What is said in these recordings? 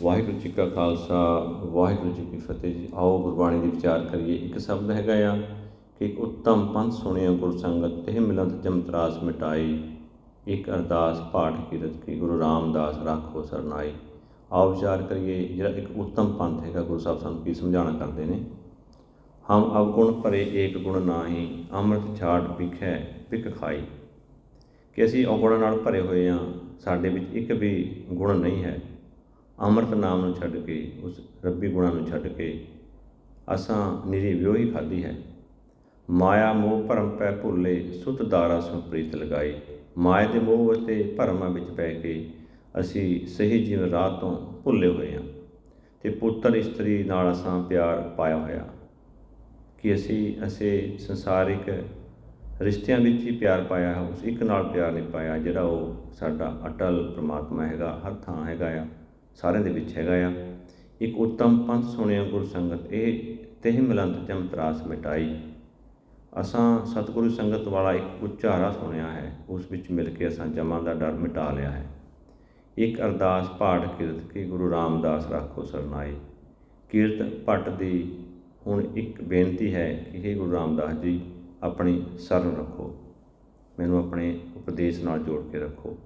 ਵਾਹਿਗੁਰੂ ਜੀ ਕਾ ਖਾਲਸਾ, ਵਾਹਿਗੁਰੂ ਜੀ ਕੀ ਫਤਿਹ ਜੀ। ਆਓ ਗੁਰਬਾਣੀ ਦੀ ਵਿਚਾਰ ਕਰੀਏ। ਇੱਕ ਸ਼ਬਦ ਹੈਗਾ ਆ ਕਿ ਉੱਤਮ ਪੰਥ ਸੁਣਿਆ ਗੁਰ ਸੰਗਤ ਤੇ ਮਿਲੰਤ ਜਮਤਰਾਸ ਮਿਟਾਈ। ਇੱਕ ਅਰਦਾਸ ਪਾਠ ਕੀਰਤ ਕੀ ਗੁਰੂ ਰਾਮਦਾਸ ਰਾਖੋ ਸਰਨਾਈ। ਆਓ ਵਿਚਾਰ ਕਰੀਏ, ਜਿਹੜਾ ਇੱਕ ਉੱਤਮ ਪੰਥ ਹੈਗਾ ਗੁਰੂ ਸਾਹਿਬ ਸਾਨੂੰ ਕੀ ਸਮਝਾਉਣਾ ਕਰਦੇ ਨੇ? ਹਮ ਅਵਗੁਣ ਭਰੇ ਏਕ ਗੁਣ ਨਾਹੀ, ਅੰਮ੍ਰਿਤ ਛਾੜ ਵਿਖੈ ਵਿਕ ਖਾਈ। ਕਿ ਅਸੀਂ ਔਗੁਣਾਂ ਨਾਲ ਭਰੇ ਹੋਏ ਹਾਂ, ਸਾਡੇ ਵਿੱਚ ਇੱਕ ਵੀ ਗੁਣ ਨਹੀਂ ਹੈ। ਅੰਮ੍ਰਿਤ ਨਾਮ ਨੂੰ ਛੱਡ ਕੇ, ਉਸ ਰੱਬੀ ਗੁਣਾਂ ਨੂੰ ਛੱਡ ਕੇ ਅਸਾਂ ਨਿਰੀ ਵਿਉਹੀ ਖਾਧੀ ਹੈ। ਮਾਇਆ ਮੋਹ ਭਰਮ ਪੈ ਭੁੱਲੇ, ਸੁਤ ਦਾਰਾ ਸੁ ਪ੍ਰੀਤ ਲਗਾਈ। ਮਾਇਆ ਦੇ ਮੋਹ ਅਤੇ ਭਰਮਾਂ ਵਿੱਚ ਪੈ ਕੇ ਅਸੀਂ ਸਹੀ ਜੀਵਨ ਰਾਹ ਤੋਂ ਭੁੱਲੇ ਹੋਏ ਹਾਂ ਤੇ ਪੁੱਤਰ ਇਸਤਰੀ ਨਾਲ ਅਸਾਂ ਪਿਆਰ ਪਾਇਆ ਹੋਇਆ। ਕਿ ਅਸੀਂ ਅਸੀਂ ਸੰਸਾਰਿਕ ਰਿਸ਼ਤਿਆਂ ਵਿੱਚ ਹੀ ਪਿਆਰ ਪਾਇਆ ਹੈ ਉਸ ਇੱਕ ਨਾਲ ਪਿਆਰ ਨਹੀਂ ਪਾਇਆ, ਜਿਹੜਾ ਉਹ ਸਾਡਾ ਅਟਲ ਪ੍ਰਮਾਤਮਾ ਹੈਗਾ, ਹਰ ਥਾਂ ਹੈਗਾ ਆ। ਸਾਰਿਆਂ ਦੇ ਵਿੱਚ ਹੈਗਾ ਆ। ਇੱਕ ਉੱਤਮ ਪੰਥ ਸੁਣਿਆ ਗੁਰ ਸੰਗਤ ਇਹ ਤਿਹ ਮਿਲੰਤ ਜਮਤਰਾਸ ਮਿਟਾਈ। ਅਸਾਂ ਸਤਿਗੁਰੂ ਸੰਗਤ ਵਾਲਾ ਇੱਕ ਉਚਾਰਾ ਸੁਣਿਆ ਹੈ, ਉਸ ਵਿੱਚ ਮਿਲ ਕੇ ਅਸਾਂ ਜਮਾਂ ਦਾ ਡਰ ਮਿਟਾ ਲਿਆ ਹੈ। ਇੱਕ ਅਰਦਾਸ ਪਾਠ ਕਿਰਤ ਕੀ ਗੁਰੂ ਰਾਮਦਾਸ ਰੱਖੋ ਸਰਨਾਈ। ਕੀਰਤ ਭੱਟ ਦੀ ਹੁਣ ਇੱਕ ਬੇਨਤੀ ਹੈ ਕਿ हे ਗੁਰੂ ਰਾਮਦਾਸ ਜੀ, ਆਪਣੀ ਸ਼ਰਨ ਰੱਖੋ। ਮੈਨੂੰ ਆਪਣੇ ਉਪਦੇਸ਼ ਨਾਲ ਜੋੜ ਕੇ ਰੱਖੋ।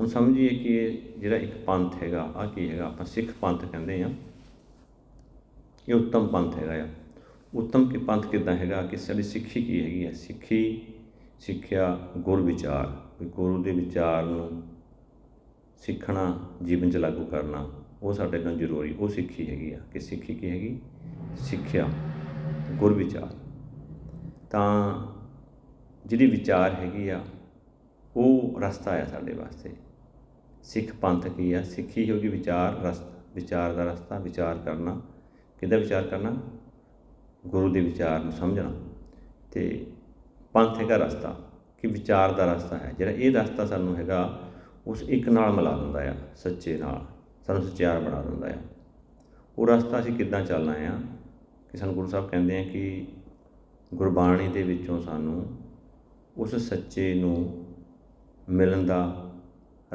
ਹੁਣ ਸਮਝੀਏ ਕਿ ਇਹ ਜਿਹੜਾ ਇੱਕ ਪੰਥ ਹੈਗਾ ਆ ਕੀ ਹੈਗਾ? ਆਪਾਂ ਸਿੱਖ ਪੰਥ ਕਹਿੰਦੇ ਆ ਇਹ ਉੱਤਮ ਪੰਥ ਹੈਗਾ ਆ। ਉੱਤਮ ਕੀ ਪੰਥ ਕਿੱਦਾਂ ਹੈਗਾ? ਕਿ ਸਾਡੀ ਸਿੱਖੀ ਕੀ ਹੈਗੀ ਹੈ ਸਿੱਖੀ, ਸਿੱਖਿਆ, ਗੁਰ ਵਿਚਾਰ। ਗੁਰੂ ਦੇ ਵਿਚਾਰ ਨੂੰ ਸਿੱਖਣਾ, ਜੀਵਨ 'ਚ ਲਾਗੂ ਕਰਨਾ, ਉਹ ਸਾਡੇ ਨਾਲ ਜ਼ਰੂਰੀ, ਉਹ ਸਿੱਖੀ ਹੈਗੀ ਆ। ਕਿ ਸਿੱਖੀ ਕੀ ਹੈਗੀ? ਸਿੱਖਿਆ, ਗੁਰ ਵਿਚਾਰ। ਤਾਂ ਜਿਹੜੀ ਵਿਚਾਰ ਹੈਗੀ ਆ, ਉਹ ਰਸਤਾ ਆ ਸਾਡੇ ਵਾਸਤੇ। ਸਿੱਖ ਪੰਥ ਕੀ ਆ? ਸਿੱਖੀ ਹੋ ਗਈ ਵਿਚਾਰ ਰਸਤਾ ਵਿਚਾਰ ਦਾ ਰਸਤਾ, ਵਿਚਾਰ ਕਰਨਾ। ਕਿਹਦਾ ਵਿਚਾਰ ਕਰਨਾ? ਗੁਰੂ ਦੇ ਵਿਚਾਰ ਨੂੰ ਸਮਝਣਾ। ਤੇ ਪੰਥ ਹੈਗਾ ਰਸਤਾ, ਕਿ ਵਿਚਾਰ ਦਾ ਰਸਤਾ ਹੈ। ਜਿਹੜਾ ਇਹ ਰਸਤਾ ਸਾਨੂੰ ਹੈਗਾ, ਉਸ ਇੱਕ ਨਾਲ ਮਿਲਾ ਦਿੰਦਾ ਆ, ਸੱਚੇ ਨਾਲ। ਸਾਨੂੰ ਸੱਚਿਆਰ ਬਣਾ ਦਿੰਦਾ ਆ। ਉਹ ਰਸਤਾ ਅਸੀਂ ਕਿੱਦਾਂ ਚੱਲਣਾ ਆ? ਕਿ ਸਾਨੂੰ ਗੁਰੂ ਸਾਹਿਬ ਕਹਿੰਦੇ ਆ ਕਿ ਗੁਰਬਾਣੀ ਦੇ ਵਿੱਚੋਂ ਸਾਨੂੰ ਉਸ ਸੱਚੇ ਨੂੰ ਮਿਲਣ ਦਾ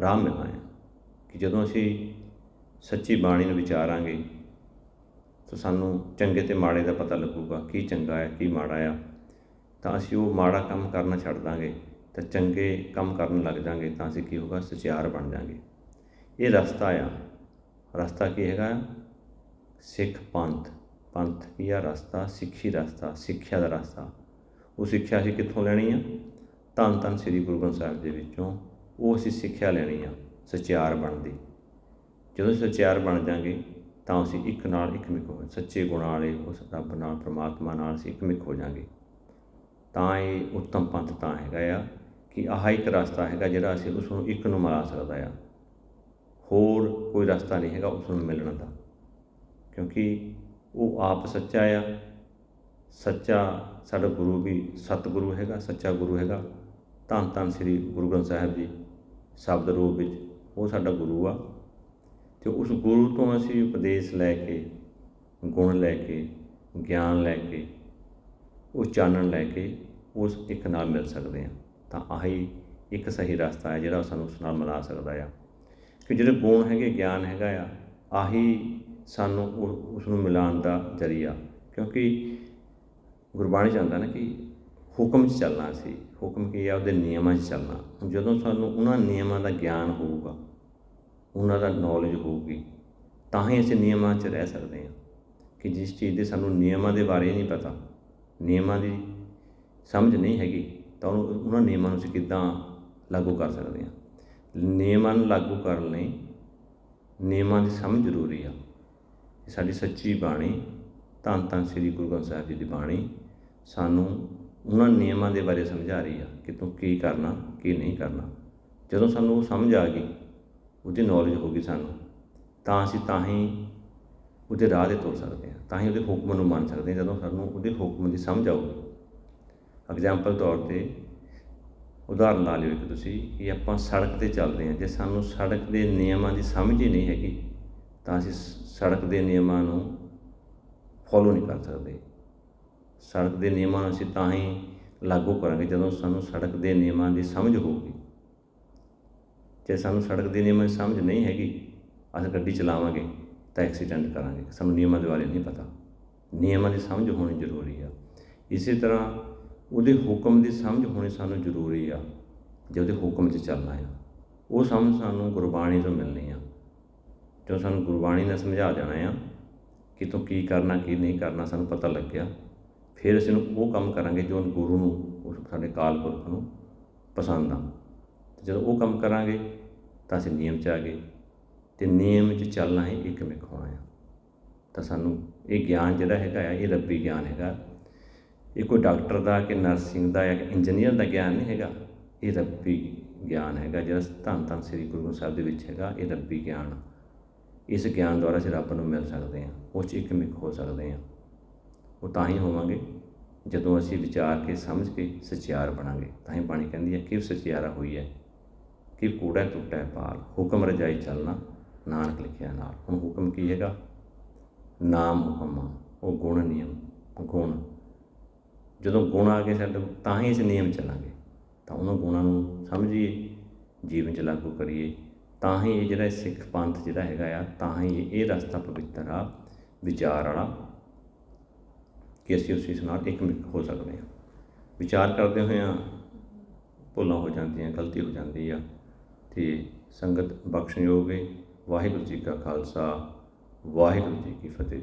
ਰਾਹ ਮਿਲਣਾ ਹੈ ਕਿ ਜਦੋਂ ਅਸੀਂ ਸੱਚੀ ਬਾਣੀ ਨੂੰ ਵਿਚਾਰਾਂਗੇ ਤਾਂ ਸਾਨੂੰ ਚੰਗੇ ਤੇ ਮਾੜੇ ਦਾ ਪਤਾ ਲੱਗੂਗਾ ਕੀ ਚੰਗਾ ਹੈ, ਕੀ ਮਾੜਾ ਆ। ਤਾਂ ਅਸੀਂ ਉਹ ਮਾੜਾ ਕੰਮ ਕਰਨਾ ਛੱਡ ਦਾਂਗੇ, ਤਾਂ ਚੰਗੇ ਕੰਮ ਕਰਨ ਲੱਗ ਜਾਾਂਗੇ ਤਾਂ ਅਸੀਂ ਕੀ ਹੋਗਾ ਸਚਿਆਰ ਬਣ ਜਾਾਂਗੇ। ਇਹ ਰਸਤਾ ਆ। ਰਸਤਾ ਕੀ ਹੈਗਾ? ਸਿੱਖ ਪੰਥ। ਪੰਥ ਕੀ ਆ? ਰਸਤਾ ਸਿੱਖੀ ਰਸਤਾ, ਸਿੱਖਿਆ ਦਾ ਰਸਤਾ। ਉਹ ਸਿੱਖਿਆ ਅਸੀਂ ਕਿੱਥੋਂ ਲੈਣੀ ਆ? ਧੰਨ ਧੰਨ ਸ੍ਰੀ ਗੁਰੂ ਗ੍ਰੰਥ ਸਾਹਿਬ ਦੇ ਵਿੱਚੋਂ ਉਹ ਅਸੀਂ ਸਿੱਖਿਆ ਲੈਣੀ ਆ ਸਚਿਆਰ ਬਣਦੀ। ਜਦੋਂ ਸਚਿਆਰ ਬਣ ਜਾਾਂਗੇ, ਤਾਂ ਅਸੀਂ ਇੱਕ ਨਾਲ ਇੱਕ ਮਿਕ ਹੋ ਸੱਚੇ ਗੁਣਾਂ ਵਾਲੇ ਉਸ ਰੱਬ ਨਾਲ, ਪ੍ਰਮਾਤਮਾ ਨਾਲ ਅਸੀਂ ਇੱਕ ਮਿਕ ਹੋ ਜਾਾਂਗੇ। ਤਾਂ ਇਹ ਉੱਤਮ ਪੰਥ ਤਾਂ ਹੈਗਾ ਆ ਕਿ ਆਹ ਇੱਕ ਰਸਤਾ ਹੈਗਾ ਜਿਹੜਾ ਅਸੀਂ ਉਸ ਨੂੰ ਇੱਕ ਨੂੰ ਮਿਲਾ ਸਕਦਾ ਆ। ਹੋਰ ਕੋਈ ਰਸਤਾ ਨਹੀਂ ਹੈਗਾ ਉਸ ਨੂੰ ਮਿਲਣ ਦਾ। ਕਿਉਂਕਿ ਉਹ ਆਪ ਸੱਚਾ ਆ। ਸੱਚਾ ਸਾਡਾ ਗੁਰੂ ਵੀ ਸਤਿਗੁਰੂ ਹੈਗਾ, ਸੱਚਾ ਗੁਰੂ ਹੈਗਾ। ਧੰਨ ਧੰਨ ਸ੍ਰੀ ਗੁਰੂ ਗ੍ਰੰਥ ਸਾਹਿਬ ਜੀ। ਸ਼ਬਦ ਰੂਪ ਵਿੱਚ, ਉਹ ਸਾਡਾ ਗੁਰੂ ਆ। ਤੇ ਉਸ ਗੁਰੂ ਤੋਂ ਅਸੀਂ ਉਪਦੇਸ਼ ਲੈ ਕੇ, ਗੁਣ ਲੈ ਕੇ, ਗਿਆਨ ਲੈ ਕੇ, ਉਹ ਚਾਨਣ ਲੈ ਕੇ ਉਸ ਇੱਕ ਨਾਲ ਮਿਲ ਸਕਦੇ ਆ ਤਾਂ ਆਹੀ ਇੱਕ ਸਹੀ ਰਸਤਾ ਹੈ ਜਿਹੜਾ ਸਾਨੂੰ ਉਸ ਨਾਲ ਮਿਲਾ ਸਕਦਾ ਆ। ਕਿ ਜਿਹੜੇ ਗੁਣ ਹੈਗੇ, ਗਿਆਨ ਹੈਗਾ ਆ, ਆਹੀ ਸਾਨੂੰ ਉਸ ਨੂੰ ਮਿਲਾਉਣ ਦਾ ਜ਼ਰੀਆ। ਕਿਉਂਕਿ ਗੁਰਬਾਣੀ ਚਾਹੁੰਦਾ ਨਾ ਕਿ ਹੁਕਮ 'ਚ ਚੱਲਣਾ ਸੀ। ਹੁਕਮ ਕੀ ਆ, ਉਹਦੇ ਨਿਯਮਾਂ 'ਚ ਚੱਲਣਾ। ਜਦੋਂ ਸਾਨੂੰ ਉਹਨਾਂ ਨਿਯਮਾਂ ਦਾ ਗਿਆਨ ਹੋਊਗਾ, ਉਹਨਾਂ ਦਾ ਨੌਲੇਜ ਹੋਊਗੀ, ਤਾਂ ਹੀ ਅਸੀਂ ਨਿਯਮਾਂ 'ਚ ਰਹਿ ਸਕਦੇ ਹਾਂ। ਕਿ ਜਿਸ ਚੀਜ਼ ਦੇ ਸਾਨੂੰ ਨਿਯਮਾਂ ਦੇ ਬਾਰੇ ਨਹੀਂ ਪਤਾ, ਨਿਯਮਾਂ ਦੀ ਸਮਝ ਨਹੀਂ ਹੈਗੀ, ਤਾਂ ਉਹਨੂੰ, ਉਹਨਾਂ ਨਿਯਮਾਂ ਨੂੰ ਅਸੀਂ ਕਿੱਦਾਂ ਲਾਗੂ ਕਰ ਸਕਦੇ ਹਾਂ? ਨਿਯਮਾਂ ਨੂੰ ਲਾਗੂ ਕਰਨ ਲਈ ਨਿਯਮਾਂ ਦੀ ਸਮਝ ਜ਼ਰੂਰੀ ਆ। ਸਾਡੀ ਸੱਚੀ ਬਾਣੀ ਧੰਨ ਧੰਨ ਸ੍ਰੀ ਗੁਰੂ ਗ੍ਰੰਥ ਸਾਹਿਬ ਜੀ ਦੀ ਬਾਣੀ ਸਾਨੂੰ ਉਹਨਾਂ ਨਿਯਮਾਂ ਦੇ ਬਾਰੇ ਸਮਝਾ ਰਹੀ ਆ ਕਿ ਤੂੰ ਕੀ ਕਰਨਾ, ਕੀ ਨਹੀਂ ਕਰਨਾ। ਜਦੋਂ ਸਾਨੂੰ ਉਹ ਸਮਝ ਆ ਗਈ, ਉਹਦੀ ਨੌਲੇਜ ਹੋ ਗਈ ਸਾਨੂੰ, ਤਾਂ ਅਸੀਂ ਤਾਂ ਹੀ ਉਹਦੇ ਰਾਹ 'ਤੇ ਤੁਰ ਸਕਦੇ ਹਾਂ, ਤਾਂ ਹੀ ਉਹਦੇ ਹੁਕਮ ਨੂੰ ਮੰਨ ਸਕਦੇ ਹਾਂ, ਜਦੋਂ ਸਾਨੂੰ ਉਹਦੇ ਹੁਕਮ ਦੀ ਸਮਝ ਆਊਗੀ। ਐਗਜ਼ਾਮਪਲ ਤੌਰ ਤੇ ਉਦਾਹਰਨ ਲਾ ਲਿਓ ਇੱਕ ਤੁਸੀਂ, ਕਿ ਆਪਾਂ ਸੜਕ ਤੇ ਚੱਲਦੇ ਹਾਂ, ਜੇ ਸਾਨੂੰ ਸੜਕ ਦੇ ਨਿਯਮਾਂ ਦੀ ਸਮਝ ਹੀ ਨਹੀਂ ਹੈਗੀ, ਤਾਂ ਅਸੀਂ ਸੜਕ ਦੇ ਨਿਯਮਾਂ ਨੂੰ ਫੋਲੋ ਨਹੀਂ ਕਰ ਸਕਦੇ। ਸੜਕ ਦੇ ਨਿਯਮਾਂ ਨੂੰ ਅਸੀਂ ਤਾਂ ਹੀ ਲਾਗੂ ਕਰਾਂਗੇ ਜਦੋਂ ਸਾਨੂੰ ਸੜਕ ਦੇ ਨਿਯਮਾਂ ਦੀ ਸਮਝ ਹੋਊਗੀ। ਜੇ ਸਾਨੂੰ ਸੜਕ ਦੇ ਨਿਯਮਾਂ ਦੀ ਸਮਝ ਨਹੀਂ ਹੈਗੀ, ਅਸੀਂ ਗੱਡੀ ਚਲਾਵਾਂਗੇ ਤਾਂ ਐਕਸੀਡੈਂਟ ਕਰਾਂਗੇ। ਸਾਨੂੰ ਨਿਯਮਾਂ ਦੇ ਬਾਰੇ ਨਹੀਂ ਪਤਾ। ਨਿਯਮਾਂ ਦੀ ਸਮਝ ਹੋਣੀ ਜ਼ਰੂਰੀ ਆ। ਇਸੇ ਤਰ੍ਹਾਂ ਉਹਦੇ ਹੁਕਮ ਦੀ ਸਮਝ ਹੋਣੀ ਸਾਨੂੰ ਜ਼ਰੂਰੀ ਆ। ਜੇ ਉਹਦੇ ਹੁਕਮ 'ਚ ਚੱਲਣਾ ਆ, ਉਹ ਸਮਝ ਸਾਨੂੰ ਗੁਰਬਾਣੀ ਤੋਂ ਮਿਲਣੀ ਆ। ਜੋ ਸਾਨੂੰ ਗੁਰਬਾਣੀ ਨੇ ਸਮਝਾ ਦੇਣਾ ਆ ਕਿ ਤੂੰ ਕੀ ਕਰਨਾ, ਕੀ ਨਹੀਂ ਕਰਨਾ ਸਾਨੂੰ ਪਤਾ ਲੱਗਿਆ। ਫਿਰ ਅਸੀਂ ਨੂੰ ਉਹ ਕੰਮ ਕਰਾਂਗੇ ਜੋ ਗੁਰੂ ਨੂੰ ਉਸ ਸਾਡੇ ਕਾਲ ਪੁਰਖ ਨੂੰ ਪਸੰਦ ਆ। ਤੇ ਜਦੋਂ ਉਹ ਕੰਮ ਕਰਾਂਗੇ, ਤਾਂ ਅਸੀਂ ਨਿਯਮ 'ਚ ਆ ਗਏ। ਤੇ ਨਿਯਮ 'ਚ ਚੱਲਣਾ ਹੀ ਇੱਕ ਮਿਕ ਹੋਣਾ ਆ। ਤਾਂ ਸਾਨੂੰ ਇਹ ਗਿਆਨ ਜਿਹੜਾ ਹੈਗਾ ਆ, ਇਹ ਰੱਬੀ ਗਿਆਨ ਹੈਗਾ। ਇਹ ਕੋਈ ਡਾਕਟਰ ਦਾ ਕਿ ਨਰਸਿੰਗ ਦਾ ਜਾਂ ਇੰਜੀਨੀਅਰ ਦਾ ਗਿਆਨ ਨਹੀਂ ਹੈਗਾ। ਇਹ ਰੱਬੀ ਗਿਆਨ ਹੈਗਾ ਜਿਹੜਾ ਧੰਨ ਧੰਨ ਸ੍ਰੀ ਗੁਰੂ ਗ੍ਰੰਥ ਸਾਹਿਬ ਦੇ ਵਿੱਚ ਹੈਗਾ, ਇਹ ਰੱਬੀ ਗਿਆਨ। ਇਸ ਗਿਆਨ ਦੁਆਰਾ ਅਸੀਂ ਰੱਬ ਨੂੰ ਮਿਲ ਸਕਦੇ ਹਾਂ, ਉਹ 'ਚ ਇੱਕ ਮਿਕ ਹੋ ਸਕਦੇ ਹਾਂ। ਉਹ ਤਾਂ ਹੀ ਹੋਵਾਂਗੇ, ਜਦੋਂ ਅਸੀਂ ਵਿਚਾਰ ਕੇ ਸਮਝ ਕੇ ਸਚਿਆਰ ਬਣਾਂਗੇ। ਤਾਂ ਹੀ ਬਾਣੀ ਕਹਿੰਦੀ ਹੈ ਕਿ ਸਚਿਆਰਾ ਹੋਈ ਹੈ ਕਿ ਕੂੜਾ ਟੁੱਟੈ ਪਾਲ ਹੁਕਮ ਰਜਾਈ ਚੱਲਣਾ, ਨਾਨਕ ਲਿਖਿਆ ਨਾਲ। ਹੁਣ ਹੁਕਮ ਕੀ ਹੈਗਾ? ਨਾਮ ਹੁਕਮ ਉਹ ਗੁਣ ਨਿਯਮ, ਗੁਣ। ਜਦੋਂ ਗੁਣ ਆ ਗਏ ਸਾਡੇ ਤਾਂ ਹੀ ਅਸੀਂ ਨਿਯਮ ਚੱਲਾਂਗੇ। ਤਾਂ ਉਹਨਾਂ ਗੁਣਾਂ ਨੂੰ ਸਮਝੀਏ, ਜੀਵਨ 'ਚ ਲਾਗੂ ਕਰੀਏ। ਤਾਂ ਹੀ ਇਹ ਜਿਹੜਾ ਸਿੱਖ ਪੰਥ ਜਿਹੜਾ ਹੈਗਾ ਆ, ਤਾਂ ਹੀ ਇਹ ਰਸਤਾ ਪਵਿੱਤਰ ਆ, ਵਿਚਾਰ ਵਾਲਾ ਕਿ ਅਸੀਂ ਉਸ ਚੀਜ਼ ਨਾਲ ਇੱਕ ਮਿਕ ਹੋ ਸਕਦੇ ਹਾਂ। ਵਿਚਾਰ ਕਰਦੇ ਹੋਇਆਂ ਭੁੱਲਾਂ ਹੋ ਜਾਂਦੀਆਂ, ਗਲਤੀ ਹੋ ਜਾਂਦੀ ਆ। ਤੇ ਸੰਗਤ ਬਖਸ਼ਣਯੋਗ ਹੈ ਵਾਹਿਗੁਰੂ ਜੀ ਕਾ ਖਾਲਸਾ, ਵਾਹਿਗੁਰੂ ਜੀ ਕੀ ਫਤਿਹ।